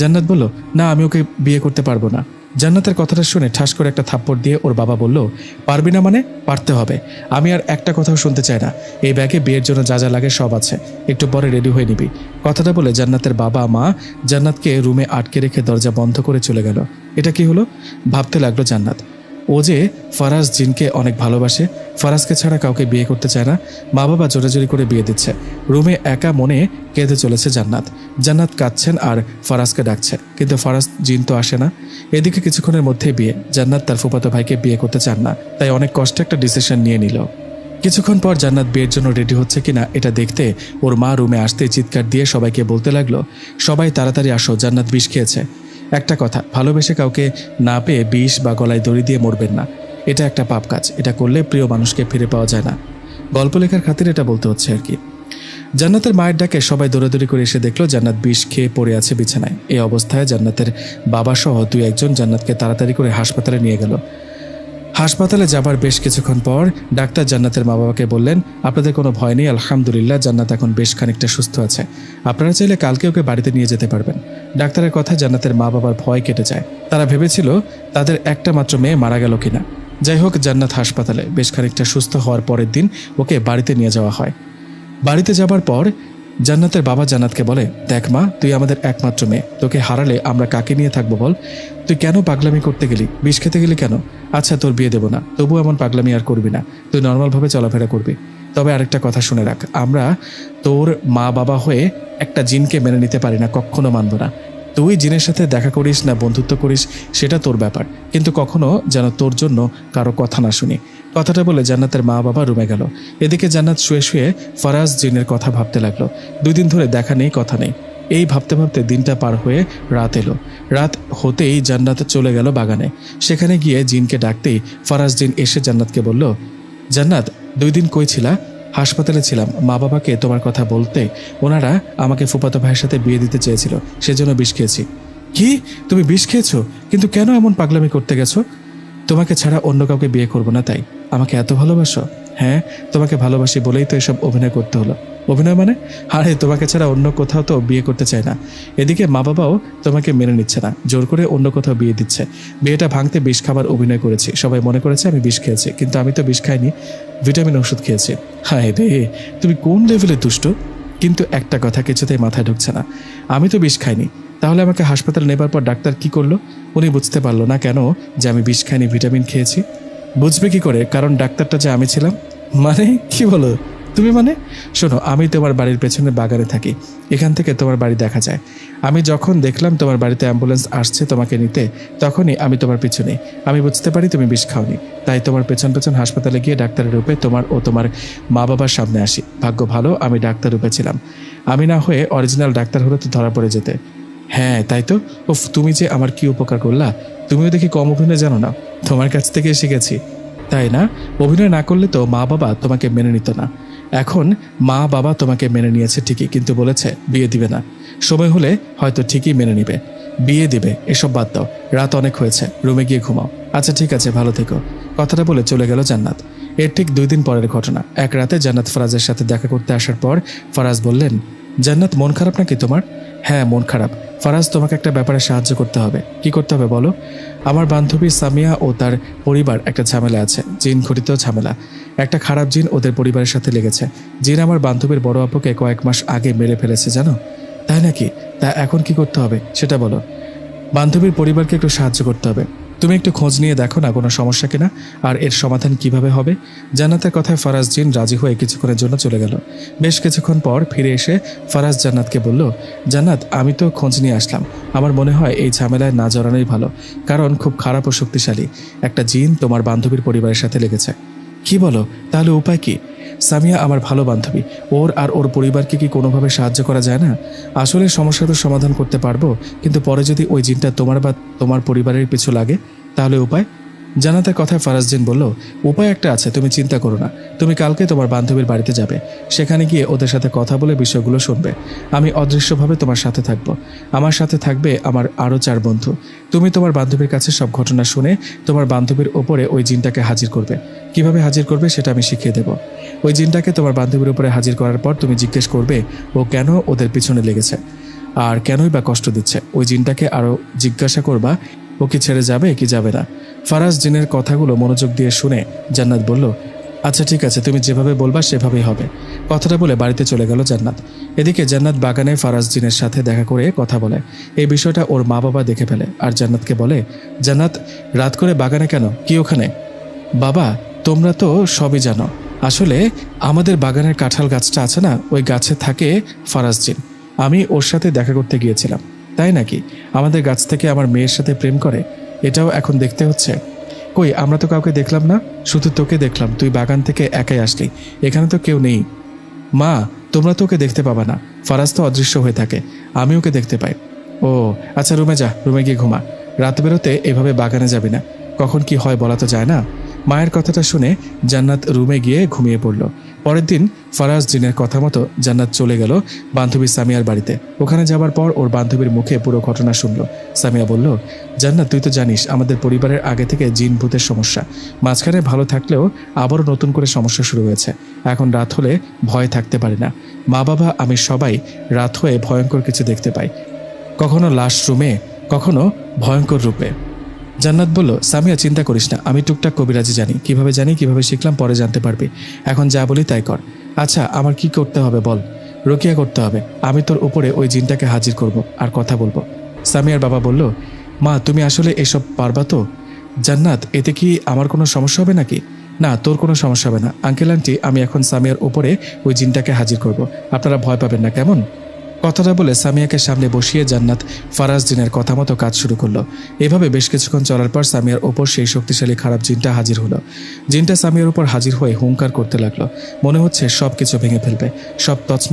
জান্নাত বলল, না, আমি ওকে বিয়ে করতে পারব না। জান্নাতের কথাটা শুনে ঠাস করে একটা থাপ্পড় দিয়ে ওর বাবা বলল, পারবি না মানে পারতে হবে। আমি আর একটা কথাও শুনতে চাই না। এই ব্যাগে বিয়ের জন্য যা যা লাগে সব আছে। একটু পরে রেডি হয়ে নিবি। কথাটা বলে জান্নাতের বাবা মা জান্নাতকে রুমে আটকে রেখে দরজা বন্ধ করে চলে গেল। এটা কি হলো? ভাবতে লাগল জান্নাত। ও যে ফারাজ জিনকে অনেক ভালোবাসে, ফারাজকে ছাড়া কাউকে বিয়ে করতে চায় না মা বাবা জোরাজোরি করে বিয়ে দিচ্ছে। রুমে একা মনে কেঁদে চলেছে জান্নাত। জান্নাত কাঁদছেন আর ফারাজকে ডাকছে, কিন্তু ফারাজ জিন তো আসে না। এদিকে কিছুক্ষণের মধ্যে বিয়ে, জান্নাত তার ফুপাতো ভাইকে বিয়ে করতে চান না, তাই অনেক কষ্টে একটা ডিসিশন নিয়ে নিল। কিছুক্ষণ পর জান্নাত বিয়ের জন্য রেডি হচ্ছে কিনা এটা দেখতে ওর মা রুমে আসতে চিৎকার দিয়ে সবাইকে বলতে লাগল, সবাই তাড়াতাড়ি আসো, জান্নাত বিষ খেয়েছে। একটা কথা, ভালোবেসে কাউকে না পেয়ে বিষ বা গলায় দড়ি দিয়ে মরবেন না। এটা একটা পাপ কাজ, এটা করলে প্রিয় মানুষকে ফিরে পাওয়া যায় না। গল্প লেখার খাতির এটা বলতে হচ্ছে আর কি। জান্নাতের মায়ের ডাকে সবাই দৌড়াদৌড়ি করে এসে দেখল জান্নাত বিষ খেয়ে পড়ে আছে বিছানায়। এই অবস্থায় জান্নাতের বাবা সহ দুই একজন জান্নাতকে তাড়াতাড়ি করে হাসপাতালে নিয়ে গেল। হাসপাতালে যাবার বেশ কিছুক্ষণ পর ডাক্তার জান্নাতের মা বাবাকে বললেন, আপনাদের কোনো ভয় নেই, আলহামদুলিল্লাহ, জান্নাত এখন বেশ খানিকটা সুস্থ আছে। আপনারা চাইলে কালকে ওকে বাড়িতে নিয়ে যেতে পারবেন। ডাক্তারের কথা জান্নাতের মা বাবার ভয় কেটে যায়। তারা ভেবেছিল তাদের একটা মাত্র মেয়ে মারা গেল কিনা। যাই হোক, জান্নাত হাসপাতালে বেশ খানিকটা সুস্থ হওয়ার পরের দিন ওকে বাড়িতে নিয়ে যাওয়া হয়। বাড়িতে যাবার পর জান্নাতের বাবা জান্নাতকে বলে, দেখ মা, তুই আমাদের একমাত্র মেয়ে। তোকে হারালে আমরা কাকে নিয়ে থাকব বল? তুই কেন পাগলামি করতে গেলি? বিষ খেতে গেলি কেন? আচ্ছা তোর বিয়ে দেবো না। তবু এমন পাগলামি আর করবি না। তুই নর্মালভাবে চলাফেরা করবি। তবে আরেকটা কথা শুনে রাখ। আমরা তোর মা বাবা হয়ে একটা জিনকে মেনে নিতে পারি না, কখনো মানব না। তুই জিনের সাথে দেখা করিস না, বন্ধুত্ব করিস, সেটা তোর ব্যাপার। কিন্তু কখনো যেন তোর জন্য কারও কথা না শুনি। কথাটা বলে জান্নাতের মা বাবা রুমে গেল। এদিকে জান্নাত শুয়ে শুয়ে ফরাজ জিনের কথা ভাবতে লাগল। দুই দিন ধরে দেখা নেই, কথা নেই। এই ভাবতে ভাবতে দিনটা পার হয়ে রাত এলো। রাত হতেই জান্নাত চলে গেল বাগানে। সেখানে গিয়ে জিনকে ডাকতেই ফরাজ জিন এসে জান্নাতকে বলল, জান্নাত, দুই দিন কই ছিলা? হাসপাতালে ছিলাম। মা বাবাকে তোমার কথা বলতে ওনারা আমাকে ফুপাতো ভাইয়ের সাথে বিয়ে দিতে চেয়েছিল। সেজন্য বিষ খেয়েছি। কি? তুমি বিষ খেয়েছো? কিন্তু কেন এমন পাগলামি করতে গেছো? তোমাকে ছাড়া অন্য কাউকে বিয়ে করব না তাই। আমাকে এত ভালোবাসো? হ্যাঁ তোমাকে ভালোবাসি বলেই তো এসব অভিনয় করতে হলো। অভিনয় মানে? আরে, তোমাকে ছাড়া অন্য কোথাও তো বিয়ে করতে চায় না। এদিকে মা বাবাও তোমাকে মেনে নিচ্ছে না। জোর করে অন্য কোথাও বিয়ে দিচ্ছে। বিয়েটা ভাঙতে বিষ খাবার অভিনয় করেছি। সবাই মনে করেছে আমি বিষ খেয়েছি, কিন্তু আমি তো বিষ খাইনি। ভিটামিন ওষুধ খেয়েছি। হায় রে, তুমি কোন লেভেলে দুষ্ট? কিন্তু একটা কথা কিছুতেই মাথায় ঢুকছে না। আমি তো বিষ খাইনি। তাহলে আমাকে হাসপাতালে নেবার পর ডাক্তার কি করল? উনি বুঝতে পারল না কেন যে আমি বিষ খাইনি, ভিটামিন খেয়েছি। বুঝবে কি করে? কারণ ডাক্তারটা যে আমি ছিলাম মানে কি বলো? তুমি মানে? শোনো, আমি তোমার বাড়ির পেছনে বাগানে থাকি। এখান থেকে তোমার বাড়ি দেখা যায়। আমি যখন দেখলাম তোমার বাড়িতে অ্যাম্বুলেন্স আসছে তোমাকে নিতে, তখনই আমি তোমার পিছনে। আমি বুঝতে পারি তুমি বিষ খাওনি। তাই তোমার পেছন পেছন হাসপাতালে গিয়ে ডাক্তারের রূপে তোমার ও তোমার মা বাবার সামনে আসি। ভাগ্য ভালো, আমি ডাক্তার রূপে ছিলাম। আমি না হয়ে অরিজিনাল ডাক্তার হলে তো ধরা পড়ে যেতে। হ্যাঁ তাই তো? ওফ তুমি যে আমার কি উপকার করলা? তুমিও দেখি কম অভিনয় জানো না। তোমার কাছ থেকে শিখেছি। তাই না? অভিনয় না করলে তো মা বাবা তোমাকে মেনে নিত না। এখন মা বাবা তোমাকে মেনে নিয়েছে ঠিকই, কিন্তু বলেছে বিয়ে দিবে না। সময় হলে হয়তো ঠিকই মেনে নিবে। বিয়ে দিবে, এসব বাদ দাও। রাত অনেক হয়েছে, রুমে গিয়ে ঘুমাও। আচ্ছা ঠিক আছে, ভালো থেকো। কথাটা বলে চলে গেল জান্নাত। এর ঠিক দুই দিন পরের ঘটনা। এক রাতে জান্নাত ফরাজের সাথে দেখা করতে আসার পর ফরাজ বললেন, জান্নাত, মন খারাপ নাকি তোমার? হ্যাঁ মন খারাপ। ফারাজ, তোমাকে একটা ব্যাপারে সাহায্য করতে হবে। কি করতে হবে বলো? আমার বান্ধবী সামিয়া ও তার পরিবার একটা ঝামেলা আছে। জিন ঘটিত ঝামেলা। একটা খারাপ জিন ওদের পরিবারের সাথে লেগেছে। জিন আমার বান্ধবীর বড় আপুকে কয়েক মাস আগে মেরে ফেলেছে, জানো? তাই নাকি? তা এখন কি করতে হবে, সেটা বলো। বান্ধবীর পরিবারকে একটু সাহায্য করতে হবে। তুমি একটু খোঁজ নিয়ে দেখো না কোনো সমস্যা কিনা, আর এর সমাধান কীভাবে হবে? জান্নাতের কথায় ফারাজ জিন রাজি হয়ে কিছুক্ষণের জন্য চলে গেল। বেশ কিছুক্ষণ পর ফিরে এসে ফারাজ জান্নাতকে বলল, জান্নাত, আমি তো খোঁজ নিয়ে আসলাম। আমার মনে হয় এই ঝামেলায় না জড়ানোই ভালো, কারণ খুব খারাপ ও শক্তিশালী। একটা জিন তোমার বান্ধবীর পরিবারের সাথে লেগেছে। কি বলো? তাহলে উপায় কি? সামিয়া আমার ভালো বান্ধবী। ওর আর ওর পরিবারকে কি কোনোভাবে সাহায্য করা যায় না? আসলে সমস্যা তো সমাধান করতে পারব, কিন্তু পরে যদি ওই জিনটা তোমার বা তোমার পরিবারের পিছু লাগে, তাহলে উপায়? জানাতের কথায় ফারাজদিন বলল, উপায় একটা আছে, তুমি চিন্তা করো না। তুমি কালকে তোমার বান্ধবীর বাড়িতে যাবে। সেখানে গিয়ে ওদের সাথে কথা বলে বিষয়গুলো শুনবে। আমি অদৃশ্যভাবে তোমার সাথে থাকব। আমার সাথে থাকবে আমার আরও চার বন্ধু। তুমি তোমার বান্ধবীর কাছে সব ঘটনা শুনে তোমার বান্ধবীর ওপরে ওই জিনটাকে হাজির করবে। কীভাবে হাজির করবে সেটা আমি শিখিয়ে দেব। ওই জিনটাকে তোমার বান্ধবীর উপরে হাজির করার পর তুমি জিজ্ঞেস করবে, ও কেন ওদের পিছনে লেগেছে? আর কেনই বা কষ্ট দিচ্ছে? ওই জিনটাকে আরও জিজ্ঞাসা করবা, ও কি ছেড়ে যাবে কি যাবে না? ফারাজ জিনের কথাগুলো মনোযোগ দিয়ে শুনে জান্নাত বলল আচ্ছা ঠিক আছে, তুমি যেভাবে বলবা সেভাবেই হবে। কথাটা বলে বাড়িতে চলে গেল জান্নাত। এদিকে জান্নাত বাগানে ফারাজ জিনের সাথে দেখা করে কথা বলে। এই বিষয়টা ওর মা বাবা দেখে ফেলে আর জান্নাতকে বলে, জান্নাত, রাত করে বাগানে কেন? কি ওখানে? বাবা, তোমরা তো সবই জানো। আসলে আমাদের বাগানের কাঁঠাল গাছটা আছে না? ওই গাছে থাকে ফারাজ জিন। আমি ওর সাথে দেখা করতে গিয়েছিলাম। তাই নাকি? আমাদের গাছ থেকে আমার মেয়ের সাথে প্রেম করে। এটাও এখন দেখতে হচ্ছে। কই, আমরা তো কাউকে দেখলাম না? শুধু তোকে দেখলাম। তুই বাগান থেকে একাই আসলি। এখানে তো কেউ নেই। মা, তোমরা তো ওকে দেখতে পাবা না। ফারাজ তো অদৃশ্য হয়ে থাকে। আমি ওকে দেখতে পাই। ও আচ্ছা রুমে যা। রুমে গিয়ে ঘুমা। রাত বেরোতে এভাবে বাগানে যাবি না। কখন কি হয় বলা তো যায় না? মায়ের কথাটা শুনে জান্নাত রুমে গিয়ে ঘুমিয়ে পড়ল। পরের দিন ফারাজ জিনের কথা মতো জান্নাত চলে গেল বান্ধবী সামিয়ার বাড়িতে। ওখানে যাবার পর ওর বান্ধবীর মুখে পুরো ঘটনা শুনল। সামিয়া বলল, জান্নাত, তুই তো জানিস, আমাদের পরিবারের আগে থেকে জিন ভূতের সমস্যা। মাঝখানে ভালো থাকলেও আবারও নতুন করে সমস্যা শুরু হয়েছে। এখন রাত হলে ভয় থাকতে পারি না। মা বাবা আমি সবাই রাত হয়ে ভয়ঙ্কর কিছু দেখতে পাই। কখনো লাশ রুমে, কখনো ভয়ঙ্কর রূপে। জান্নাত বলল, সামিয়া, চিন্তা করিস না, আমি টুকটাক কবিরাজি জানি। কীভাবে জানি, কীভাবে শিখলাম, পরে জানতে পারবি। এখন যা বলি তাই কর। আচ্ছা আমার কি করতে হবে বল? রকিয়া করতে হবে। আমি তোর উপরে ওই জিনটাকে হাজির করব, আর কথা বলব। সামিয়ার বাবা বলল, মা, তুমি আসলে এসব পারবা তো? জান্নাত, এতে কি আমার কোনো সমস্যা হবে নাকি? না, তোর কোনো সমস্যা হবে না। আঙ্কেল, আন্টি, আমি এখন সামিয়ার উপরে ওই জিনটাকে হাজির করব। আপনারা ভয় পাবেন না, কেমন? কথাটা বলে সামিয়াকে সামনে বসিয়ে জান্নাত ফারাজ জিনের কথা মতো কাজ শুরু করল। এভাবে বেশ কিছুক্ষণ চলার পর সামিয়ার ওপর সেই শক্তিশালী খারাপ জিনটা হাজির হলো। জিনটা সামিয়ার উপর হাজির হয়ে হুঙ্কার করতে লাগল। মনে হচ্ছে সব কিছু ভেঙে ফেলবে, সব তছন